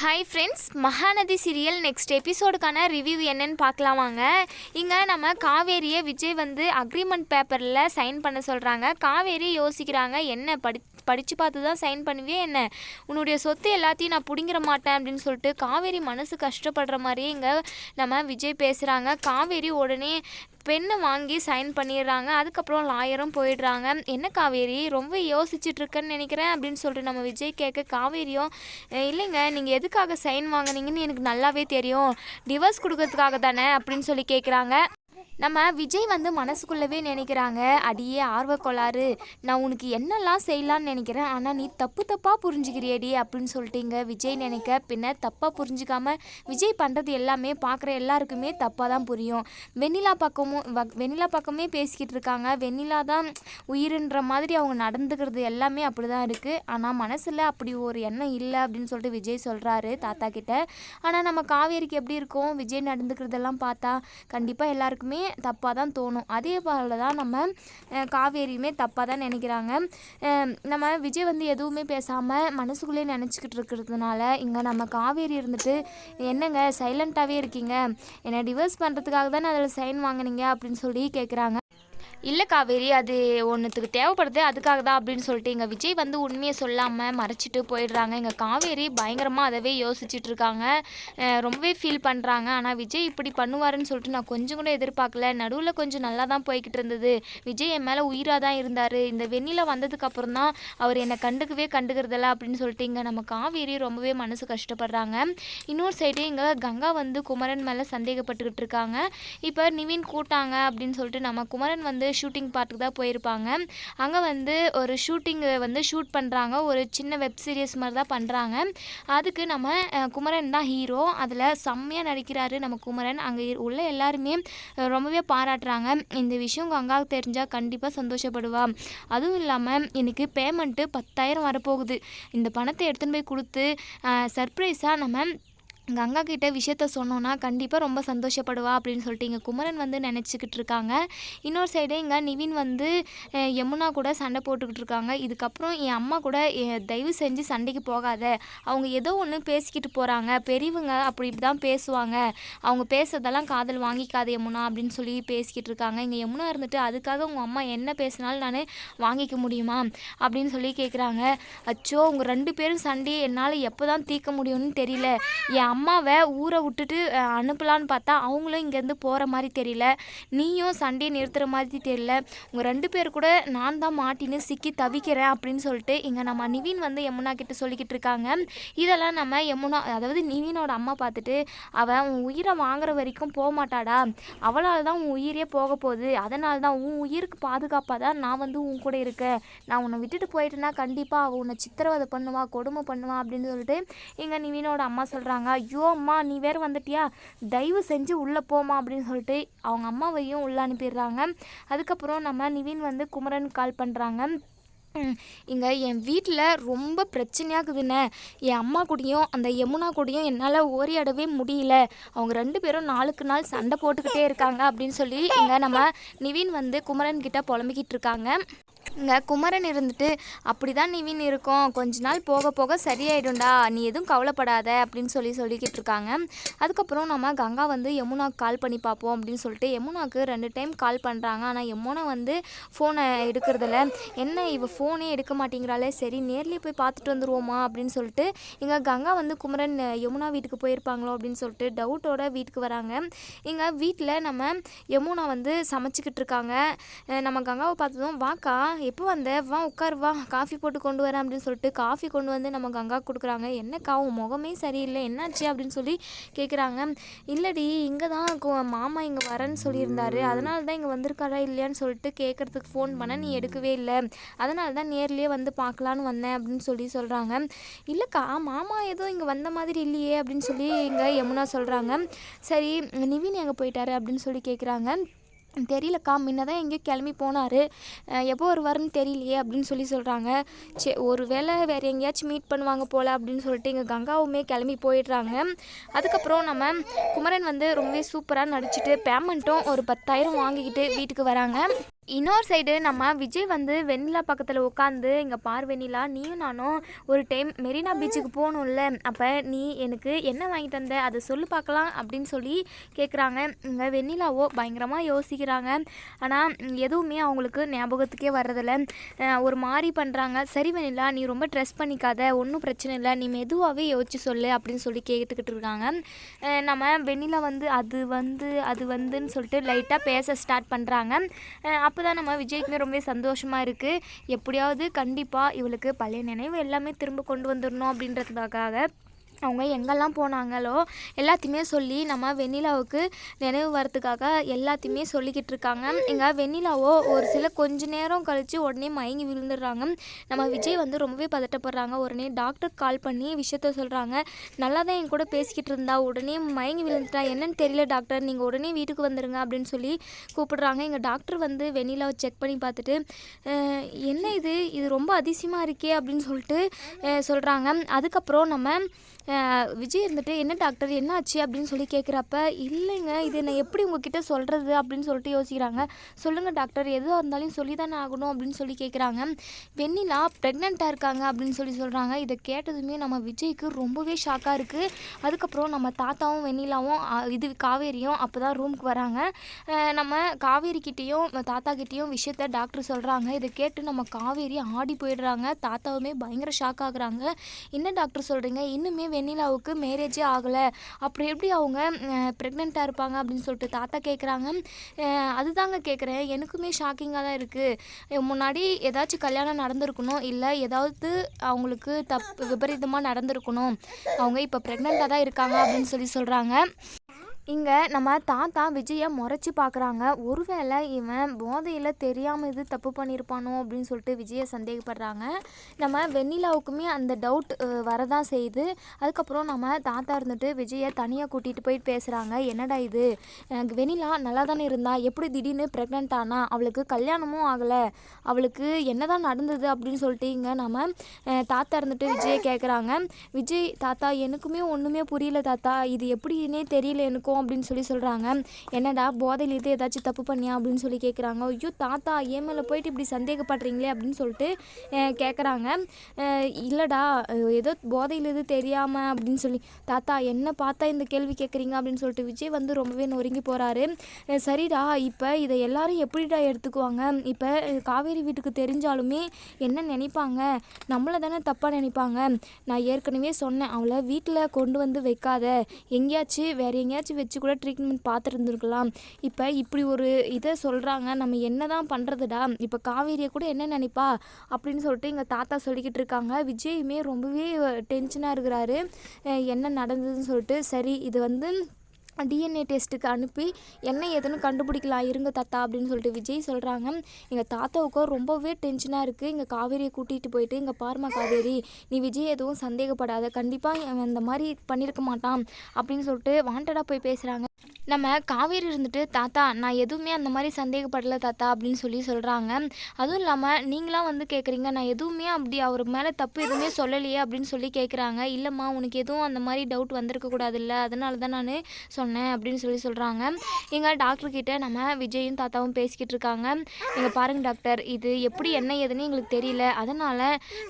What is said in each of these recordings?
Hi friends Mahanadi serial next எபிசோடுக்கான review என்னன்னு பார்க்கலாம் வாங்க. இங்கே நம்ம காவேரியை விஜய் வந்து அக்ரிமெண்ட் பேப்பரில் சைன் பண்ண சொல்கிறாங்க காவேரி யோசிக்கிறாங்க என்ன படி படித்து பார்த்து தான் சைன் பண்ணுவியே என்ன? உன்னுடைய சொத்து எல்லாத்தையும் நான் பிடிங்கிற மாட்டேன் அப்படின்னு சொல்லிட்டு காவேரி மனசு கஷ்டப்படுற மாதிரியே இங்கே நம்ம விஜய் பேசுகிறாங்க காவேரி உடனே பெண்ணை வாங்கி சைன் பண்ணிடுறாங்க. அதுக்கப்புறம் லாயரும் போயிடுறாங்க. என்ன காவேரி? ரொம்ப யோசிச்சுட்ருக்கேன்னு நினைக்கிறேன் அப்படின்னு சொல்லிட்டு நம்ம விஜய் கேட்க காவேரியும் இல்லைங்க நீங்கள் எதுக்காக சைன் வாங்குனீங்கன்னு எனக்கு நல்லாவே தெரியும். டிவோர்ஸ் கொடுக்கறதுக்காக தானே அப்படின்னு சொல்லி கேட்குறாங்க. நம்ம விஜய் வந்து மனசுக்குள்ளவே நினைக்கிறாங்க அடியே ஆர்வக்கோளாறு. நான் உனக்கு என்னெல்லாம் செய்யலான்னு நினைக்கிறேன் ஆனால் நீ தப்பு தப்பாக புரிஞ்சுக்கிறியடி அப்படின்னு சொல்லிட்டீங்க விஜய் நினைக்க. பின்ன தப்பாக புரிஞ்சுக்காம விஜய் பண்ணுறது எல்லாமே பார்க்குற எல்லாருக்குமே தப்பாக தான் புரியும். வெண்ணிலா பக்கமும் வ- வெண்ணிலா பக்கமே பேசிக்கிட்டு இருக்காங்க. வெண்ணிலா தான் உயிருன்ற மாதிரி அவங்க நடந்துக்கிறது எல்லாமே அப்படி தான் இருக்குது ஆனால் மனசில் அப்படி ஒரு எண்ணம் இல்லை அப்படின்னு சொல்லிட்டு விஜய் சொல்கிறாரு தாத்தா கிட்ட. ஆனால் நம்ம காவேரிக்கு எப்படி இருக்கும்? விஜய் நடந்துக்கிறதெல்லாம் பார்த்தா கண்டிப்பாக எல்லாருக்கும் தப்பாக தான் தோணும். அதே போல் தான் நம்ம காவேரியுமே தப்பாக தான் நினைக்கிறாங்க நம்ம விஜய் வந்து எதுவுமே பேசாமல் மனசுக்குள்ளேயே நினச்சிக்கிட்டு இருக்கிறதுனால இங்கே நம்ம காவேரி இருந்துட்டு என்னங்க சைலண்ட்டாகவே இருக்கீங்க. என்னை டிவோர்ஸ் பண்ணுறதுக்காக தானே அதில் சைன் வாங்குனீங்க அப்படின்னு சொல்லி கேட்குறாங்க இல்லை காவேரி அது ஒன்றுத்துக்கு தேவைப்படுது அதுக்காக தான் அப்படின்னு சொல்லிட்டு எங்கள் விஜய் வந்து உண்மையை சொல்லாமல் மறைச்சிட்டு போயிடுறாங்க. எங்கள் காவேரி பயங்கரமாக அதவே யோசிச்சுட்டு இருக்காங்க. ரொம்பவே ஃபீல் பண்ணுறாங்க ஆனால் விஜய் இப்படி பண்ணுவாருன்னு சொல்லிட்டு நான் கொஞ்சம் கூட எதிர்பார்க்கல. நடுவில் கொஞ்சம் நல்லா தான் போய்கிட்டு இருந்தது. விஜய் என் மேலே உயிராக தான் இருந்தார். இந்த வெண்ணில வந்ததுக்கப்புறம் தான் அவர் என்னை கண்டுக்கவே கண்டுக்கிறதில்ல அப்படின்னு சொல்லிட்டு இங்கே நம்ம காவேரி ரொம்பவே மனசு கஷ்டப்படுறாங்க. இன்னொரு சைடு இங்கே கங்கா வந்து குமரன் மேலே சந்தேகப்பட்டுக்கிட்டு இருக்காங்க. இப்போ நிவின் கூட்டாங்க அப்படின்னு சொல்லிட்டு நம்ம குமரன் வந்து ஷூட்டிங் பார்ட்டுக்கு தான் போயிருப்பாங்க. அங்கே வந்து ஒரு ஷூட்டிங்கை வந்து ஷூட் பண்ணுறாங்க ஒரு சின்ன வெப் சீரிஸ் மாதிரி தான் பண்ணுறாங்க அதுக்கு நம்ம குமரன் தான் ஹீரோ. அதில் செம்மையாக நடிக்கிறாரு நம்ம குமரன். அங்கே உள்ள எல்லாருமே ரொம்பவே பாராட்டுறாங்க. இந்த விஷயம் கங்காவுக்கு தெரிஞ்சால் கண்டிப்பாக சந்தோஷப்படுவா. அதுவும் இல்லாமல் எனக்கு பேமெண்ட்டு பத்தாயிரம் வரப்போகுது. இந்த பணத்தை எடுத்துன்னு போய் கொடுத்து சர்ப்ரைஸாக நம்ம கங்கா கிட்ட விஷயத்த சொன்னோன்னா கண்டிப்பாக ரொம்ப சந்தோஷப்படுவா அப்படின்னு சொல்லிட்டு இங்கே குமரன் வந்து நினச்சிக்கிட்டு இருக்காங்க. இன்னொரு சைடு இங்கே நிவின் வந்து யமுனா கூட சண்டை போட்டுக்கிட்டு இருக்காங்க. இதுக்கப்புறம் என் அம்மா கூட தயவு செஞ்சு சண்டைக்கு போகாத. அவங்க ஏதோ ஒன்று பேசிக்கிட்டு போகிறாங்க பெரியவங்க அப்படி இப்படி தான் பேசுவாங்க. அவங்க பேசுறதெல்லாம் காதல் வாங்கிக்காத யமுனா அப்படின்னு சொல்லி பேசிக்கிட்டு இருக்காங்க. இங்கே யமுனா இருந்துட்டு அதுக்காக உங்கள் அம்மா என்ன பேசினாலும் நான் வாங்கிக்க முடியுமா? அப்படின்னு சொல்லி கேட்குறாங்க அச்சோ உங்கள் ரெண்டு பேரும் சண்டையை என்னால் எப்போ தான் தீர்க்க முடியும்னு தெரியல. என் அம்மாவை ஊரை விட்டுட்டு அனுப்பலான்னு பார்த்தா அவங்களும் இங்கேருந்து போகிற மாதிரி தெரியல. நீயும் சண்டையை நிறுத்துகிற மாதிரி தெரியல. உங்கள் ரெண்டு பேர் கூட நான் தான் மாட்டின்னு சிக்கி தவிக்கிறேன் அப்படின்னு சொல்லிட்டு இங்கே நம்ம நிவின் வந்து யமுனா கிட்ட சொல்லிக்கிட்டு இருக்காங்க. இதெல்லாம் நம்ம யமுனா அதாவது நிவினோட அம்மா பார்த்துட்டு அவன் உன் உயிரை வாங்குற வரைக்கும் போக மாட்டாடா. அவளால் தான் உன் உயிரே போக போகுது. அதனால தான் உன் உயிருக்கு பாதுகாப்பாக தான் நான் வந்து உன் கூட இருக்கேன். நான் உன்னை விட்டுட்டு போயிட்டேன்னா கண்டிப்பாக அவள் உன்னை சித்திரவதை பண்ணுவா கொடுமை பண்ணுவா அப்படின்னு சொல்லிட்டு இங்கே நிவினோட அம்மா சொல்கிறாங்க ஐயோ அம்மா நீ வேறு வந்துட்டியா? தயவு செஞ்சு உள்ளே போமா அப்படின்னு சொல்லிட்டு அவங்க அம்மாவையும் உள்ளே அனுப்பிடுறாங்க. அதுக்கப்புறம் நம்ம நிவின் வந்து குமரன் கால் பண்ணுறாங்க இங்கே என் வீட்டில் ரொம்ப பிரச்சனையாகுதுண்ணே. என் அம்மா கூடயும் அந்த யமுனா கூடயும் என்னால் ஓரியாடவே முடியல. அவங்க ரெண்டு பேரும் நாளுக்கு நாள் சண்டை போட்டுக்கிட்டே இருக்காங்க அப்படின்னு சொல்லி இங்கே நம்ம நிவின் வந்து குமரன் கிட்ட புலம்பிக்கிட்டு இருக்காங்க. இங்கே குமரன் இருந்துட்டு அப்படி தான் நிவின் இருக்கும். கொஞ்ச நாள் போக போக சரியாயிடும்டா. நீ எதுவும் கவலைப்படாத. அப்படின்னு சொல்லி சொல்லிக்கிட்டு இருக்காங்க. அதுக்கப்புறம் நம்ம கங்கா வந்து யமுனாக்கு கால் பண்ணி பார்ப்போம் அப்படின்னு சொல்லிட்டு யமுனாக்கு ரெண்டு டைம் கால் பண்ணுறாங்க ஆனால் யமுனா வந்து ஃபோனை எடுக்கிறதில்ல என்ன இவ ஃபோனே எடுக்க மாட்டேங்கிறாளே. சரி நேர்லேயே போய் பார்த்துட்டு வந்துருவோமா? அப்படின்னு சொல்லிட்டு இங்கே கங்கா வந்து குமரன் யமுனா வீட்டுக்கு போயிருப்பாங்களோ? அப்படின்னு சொல்லிட்டு டவுட்டோட வீட்டுக்கு வராங்க. இங்கே வீட்டில் நம்ம யமுனா வந்து சமைச்சிக்கிட்டு இருக்காங்க. நம்ம கங்காவை பார்த்ததும் வாக்கா எப்போ வந்த? வா உட்கார் வா. காஃபி போட்டு கொண்டு வரேன் அப்படின்னு சொல்லிட்டு காஃபி கொண்டு வந்து நம்ம கங்கா கொடுக்குறாங்க. என்னக்கா உன் முகமே சரியில்லை. என்னாச்சு? அப்படின்னு சொல்லி கேட்குறாங்க இல்லடி இங்கே தான் மாமா இங்கே வரேன்னு சொல்லியிருந்தாரு. அதனால தான் இங்கே வந்திருக்காரா இல்லையான்னு சொல்லிட்டு கேட்குறதுக்கு ஃபோன் பண்ண நீ எடுக்கவே இல்லை. அதனால தான் நேர்லேயே வந்து பார்க்கலான்னு வந்தேன் அப்படின்னு சொல்லி சொல்கிறாங்க இல்லைக்கா மாமா எதுவும் இங்கே வந்த மாதிரி இல்லையே அப்படின்னு சொல்லி இங்கே யமுனா சொல்கிறாங்க சரி நிவின் எங்கே போயிட்டாரு? அப்படின்னு சொல்லி கேட்குறாங்க தெரியலக்கா முன்ன தான் எங்கேயோ கிளம்பி போனார். எப்போ வருவாருன்னு தெரியலையே அப்படின்னு சொல்லி சொல்கிறாங்க சே ஒரு வேளை வேறு எங்கேயாச்சும் மீட் பண்ணுவாங்க போல் அப்படின்னு சொல்லிட்டு எங்கள் கங்காவுமே கிளம்பி போயிடுறாங்க. அதுக்கப்புறம் நம்ம குமரன் வந்து ரொம்பவே சூப்பராக நடிச்சிட்டு பேமெண்ட்டும் ஒரு பத்தாயிரம் வாங்கிக்கிட்டு வீட்டுக்கு வராங்க. இன்னொரு சைடு நம்ம விஜய் வந்து வெண்ணிலா பக்கத்தில் உட்காந்து இங்கே பார் வெண்ணிலா நீயும் நானும் ஒரு டைம் மெரினா பீச்சுக்கு போகணும்ல. அப்போ நீ எனக்கு என்ன வாங்கிட்டு வந்த? அதை சொல்லு பார்க்கலாம் அப்படின்னு சொல்லி கேட்குறாங்க இங்கே வெண்ணிலாவோ பயங்கரமாக யோசிக்கிறாங்க. ஆனால் எதுவுமே அவங்களுக்கு ஞாபகத்துக்கே வர்றதில்ல. ஒரு மாதிரி பண்ணுறாங்க சரி வெண்ணிலா நீ ரொம்ப ட்ரெஸ் பண்ணிக்காத. ஒன்றும் பிரச்சனை இல்லை. நீ மெதுவாகவே யோசிச்சு சொல்லு அப்படின்னு சொல்லி கேட்டுக்கிட்டு இருக்காங்க. நம்ம வெண்ணிலா வந்து அது வந்து அது வந்துன்னு சொல்லிட்டு லைட்டாக பேச ஸ்டார்ட் பண்ணுறாங்க அப்போ தான் நம்ம விஜய்க்குமே ரொம்ப சந்தோஷமாக இருக்குது எப்படியாவது கண்டிப்பாக இவளுக்கு பழைய நினைவு எல்லாமே திரும்ப கொண்டு வந்துடணும் அப்படின்றதுக்காக அவங்க எங்கெல்லாம் போனாங்களோ எல்லாத்தையுமே சொல்லி நம்ம வெண்ணிலாவுக்கு நினைவு வரத்துக்காக எல்லாத்தையுமே சொல்லிக்கிட்டு இருக்காங்க. இங்கே வெண்ணிலாவோ ஒரு சில கொஞ்ச நேரம் கழித்து உடனே மயங்கி விழுந்துடுறாங்க. நம்ம விஜய் வந்து ரொம்பவே பதட்டப்படுறாங்க. உடனே டாக்டர் கால் பண்ணி விஷயத்த சொல்கிறாங்க நல்லா தான் என் கூட பேசிக்கிட்டு இருந்தா. உடனே மயங்கி விழுந்துட்டா. என்னன்னு தெரியல டாக்டர் நீங்கள் உடனே வீட்டுக்கு வந்துடுங்க அப்படின்னு சொல்லி கூப்பிடுறாங்க. எங்கள் டாக்டர் வந்து வெண்ணிலாவை செக் பண்ணி பார்த்துட்டு என்ன இது? இது ரொம்ப அதிசயமாக இருக்கே அப்படின்னு சொல்லிட்டு சொல்கிறாங்க அதுக்கப்புறம் நம்ம விஜய் இருந்துட்டு என்ன டாக்டர்? என்ன ஆச்சு? அப்படின்னு சொல்லி கேட்குறப்ப இல்லைங்க இது நான் எப்படி உங்ககிட்ட சொல்கிறது அப்படின்னு சொல்லிட்டு யோசிக்கிறாங்க. சொல்லுங்கள் டாக்டர் எதுவாக இருந்தாலும் சொல்லி தானே ஆகணும் அப்படின்னு சொல்லி கேட்குறாங்க வெண்ணிலா ப்ரெக்னெண்ட்டாக இருக்காங்க அப்படின்னு சொல்லி சொல்கிறாங்க இதை கேட்டதுமே நம்ம விஜய்க்கு ரொம்பவே ஷாக்காக இருக்குது அதுக்கப்புறம் நம்ம தாத்தாவும் வெண்ணிலாவும் இது காவேரியும் அப்போ தான் ரூமுக்கு வராங்க. நம்ம காவேரிக்கிட்டேயும் தாத்தா கிட்டேயும் விஷயத்த டாக்டர் சொல்கிறாங்க இதை கேட்டு நம்ம காவேரி ஆடி போயிடுறாங்க. தாத்தாவுமே பயங்கர ஷாக் ஆகுறாங்க. என்ன டாக்டர் சொல்கிறீங்க இன்னுமே வெண்ணிலாவுக்கு மேரேஜே ஆகலை. அப்புறம் எப்படி அவங்க ப்ரெக்னெண்ட்டாக இருப்பாங்க அப்படின்னு சொல்லிட்டு தாத்தா கேட்குறாங்க அதுதாங்க கேட்குறேன் எனக்குமே ஷாக்கிங்காக தான் இருக்குது முன்னாடி ஏதாச்சும் கல்யாணம் நடந்திருக்கணும். இல்லை ஏதாவது அவங்களுக்கு தப்பு விபரீதமாக நடந்திருக்கணும். அவங்க இப்போ ப்ரெக்னெண்ட்டாக தான் இருக்காங்க அப்படின்னு சொல்லி சொல்கிறாங்க இங்கே நம்ம தாத்தா விஜயை முறைச்சி பார்க்குறாங்க ஒருவேளை இவன் போதையில் தெரியாமல் இது தப்பு பண்ணியிருப்பானோ அப்படின்னு சொல்லிட்டு விஜயை சந்தேகப்படுறாங்க. நம்ம வெண்ணிலாவுக்குமே அந்த டவுட் வரதான் செய்யுது. அதுக்கப்புறம் நம்ம தாத்தா இருந்துட்டு விஜயை தனியாக கூட்டிகிட்டு போயிட்டு பேசுகிறாங்க என்னடா இது? வெண்ணிலா நல்லா தானே இருந்தா? எப்படி திடீர்னு ப்ரெக்னென்ட் ஆனா? அவளுக்கு கல்யாணமும் ஆகலை. அவளுக்கு என்னதான் நடந்தது அப்படின்னு சொல்லிட்டு இங்கே நம்ம தாத்தா இருந்துட்டு விஜயை கேட்குறாங்க விஜய் தாத்தா எனக்குமே ஒன்றுமே புரியல தாத்தா. இது எப்படின்னே தெரியல எனக்கும். அப்படின்னு சொல்லி சொல்கிறாங்க என்னடா போதையில் இது ஏதாச்சும் தப்பு பண்ணியா அப்படின்னு சொல்லி கேட்குறாங்க ஐயோ தாத்தா ஏன் மேலே போயிட்டு இப்படி சந்தேகப்படுறீங்களே அப்படின்னு சொல்லிட்டு கேட்குறாங்க இல்லைடா ஏதோ போதையில் இது தெரியாமல் அப்படின்னு சொல்லி தாத்தா என்ன பார்த்தா இந்த கேள்வி கேட்குறீங்க அப்படின்னு சொல்லிட்டு விஜய் வந்து ரொம்பவே நொறுங்கி போகிறாரு சரிடா இப்போ இதை எல்லாரும் எப்படிடா எடுத்துக்குவாங்க? இப்போ காவேரி வீட்டுக்கு தெரிஞ்சாலுமே என்ன நினைப்பாங்க? நம்மளை தானே தப்பாக நினைப்பாங்க. நான் ஏற்கனவே சொன்னேன் அவளை வீட்டில் கொண்டு வந்து வைக்காத. எங்கேயாச்சும் வேறு எங்கேயாச்சும் வச்சு கூட ட்ரீட்மெண்ட் பார்த்துருந்துருக்கலாம். இப்போ இப்படி ஒரு இதை சொல்கிறாங்க நம்ம என்ன தான் பண்ணுறதுடா இப்போ காவேரியை கூட என்ன நினைப்பா? அப்படின்னு சொல்லிட்டு எங்கள் தாத்தா சொல்லிக்கிட்டு இருக்காங்க. விஜயுமே ரொம்பவே டென்ஷனாக இருக்கிறாரு. என்ன நடந்ததுன்னு சொல்லிட்டு சரி இது வந்து டிஎன்ஏ டெஸ்ட்டுக்கு அனுப்பி என்ன ஏதுன்னு கண்டுபிடிக்கலாம் இருங்க தாத்தா அப்படின்னு சொல்லிட்டு விஜய் சொல்கிறாங்க எங்கள் தாத்தாவுக்கும் ரொம்பவே டென்ஷனாக இருக்குது இங்கே காவேரியை கூட்டிகிட்டு போயிட்டு இங்கே பாருமா காவேரி நீ விஜய் எதுவும் சந்தேகப்படாத. கண்டிப்பாக அவன் இந்த மாதிரி பண்ணியிருக்க மாட்டான் அப்படின்னு சொல்லிட்டு வாண்டடாக போய் பேசுகிறாங்க நம்ம காவேரி இருந்துட்டு தாத்தா நான் எதுவுமே அந்த மாதிரி சந்தேகப்படலை தாத்தா அப்படின்னு சொல்லி சொல்கிறாங்க அதுவும் இல்லாமல் நீங்களாம் வந்து கேட்குறீங்க நான் எதுவுமே அப்படி அவர் மேலே தப்பு எதுவுமே சொல்லலையே அப்படின்னு சொல்லி கேட்குறாங்க இல்லைம்மா உனக்கு எதுவும் அந்த மாதிரி டவுட் வந்திருக்கக்கூடாது இல்லை அதனால தான் நான் சொன்னேன் அப்படின்னு சொல்லி சொல்கிறாங்க எங்கள் டாக்டர்கிட்ட நம்ம விஜயும் தாத்தாவும் பேசிக்கிட்டு இருக்காங்க. எங்கள் பாருங்கள் டாக்டர் இது எப்படி என்ன ஏதுன்னு எங்களுக்கு தெரியல. அதனால்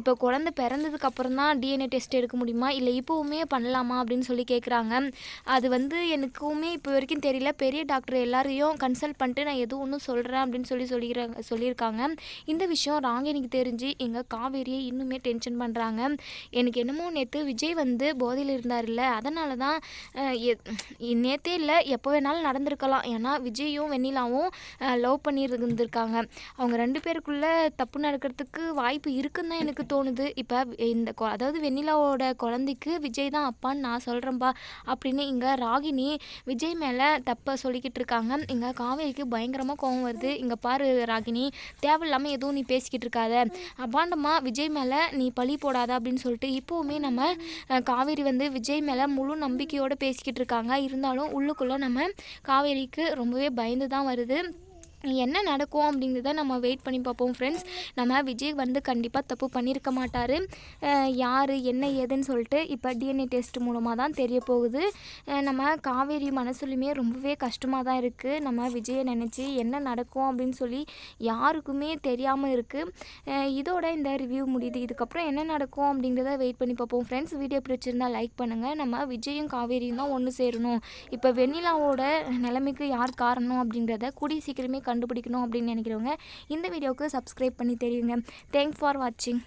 இப்போ குழந்தை பிறந்ததுக்கு அப்புறம் தான் டிஎன்ஏ டெஸ்ட் எடுக்க முடியுமா? இல்லை இப்போவுமே பண்ணலாமா? அப்படின்னு சொல்லி கேட்குறாங்க அது வந்து எனக்குமே இப்போ வரைக்கும் தெரியல. பெரிய டாக்டர் எல்லாரையும் கன்சல்ட் பண்ணிட்டு நான் எதுவும் ஒன்றும் சொல்கிறேன் அப்படின்னு சொல்லி சொல்லிக்கிறாங்க சொல்லியிருக்காங்க. இந்த விஷயம் ராங்கினிக்கு தெரிஞ்சு எங்கள் காவேரியை இன்னுமே டென்ஷன் பண்ணுறாங்க எனக்கு என்னமோ நேற்று விஜய் வந்து போதையில் இருந்தார்ல அதனால தான் நேற்றே இல்லை. எப்போ வேணாலும் நடந்திருக்கலாம். ஏன்னா விஜயும் வெண்ணிலாவும் லவ் பண்ணி இருந்திருக்காங்க அவங்க ரெண்டு பேருக்குள்ளே தப்பு நடக்கிறதுக்கு வாய்ப்பு இருக்குன்னு தான் எனக்கு தோணுது. இப்போ இந்த கொ- அதாவது வெண்ணிலாவோட குழந்தைக்கு விஜய் தான் அப்பான்னு நான் சொல்கிறேன்ப்பா அப்படின்னு இங்கே ராகினி விஜய் மேலே தப்பை சொல்லிக்கிட்டு இருக்காங்க. இங்கே காவேரிக்கு பயங்கரமாக கோவம் வருது. இங்கே பாரு ராகினி தேவையில்லாமல் எதுவும் நீ பேசிக்கிட்டு இருக்காத. அபாண்டமாக விஜய் மேலே நீ பழி போடாத அப்படின்னு சொல்லிட்டு இப்போவுமே நம்ம காவேரி வந்து விஜய் மேலே முழு நம்பிக்கையோடு பேசிக்கிட்டு இருக்காங்க. இருந்தாலும் உள்ளுக்குள்ளே நம்ம காவேரிக்கு ரொம்பவே பயந்து தான் வருது. என்ன நடக்கும் அப்படிங்கிறத நம்ம வெயிட் பண்ணி பார்ப்போம் ஃப்ரெண்ட்ஸ் நம்ம விஜய் வந்து கண்டிப்பாக தப்பு பண்ணியிருக்க மாட்டார். யார் என்ன ஏதுன்னு சொல்லிட்டு இப்போ டிஎன்ஏ டெஸ்ட் மூலமாக தான் தெரிய போகுது. நம்ம காவேரி மனசுலையுமே ரொம்பவே கஷ்டமாக தான் இருக்குது நம்ம விஜயை நினச்சி என்ன நடக்கும் அப்படின்னு சொல்லி யாருக்குமே தெரியாமல் இருக்குது இதோட இந்த ரிவ்யூ முடியுது. இதுக்கப்புறம் என்ன நடக்கும் அப்படிங்கிறத வெயிட் பண்ணி பார்ப்போம் ஃப்ரெண்ட்ஸ் வீடியோ பிடிச்சிருந்தா லைக் பண்ணுங்கள் நம்ம விஜயும் காவேரியும் தான் ஒன்று சேரணும். இப்போ வெண்ணிலாவோட நிலைமைக்கு யார் காரணம் அப்படிங்கிறத கூடிய சீக்கிரமே கண்டுபிடிக்கணும் அப்படின்னு நினைக்கிறவங்க இந்த வீடியோவுக்கு சப்ஸ்கிரைப் பண்ணி தெரியுங்க. தேங்க்ஸ் ஃபார் வாட்சிங்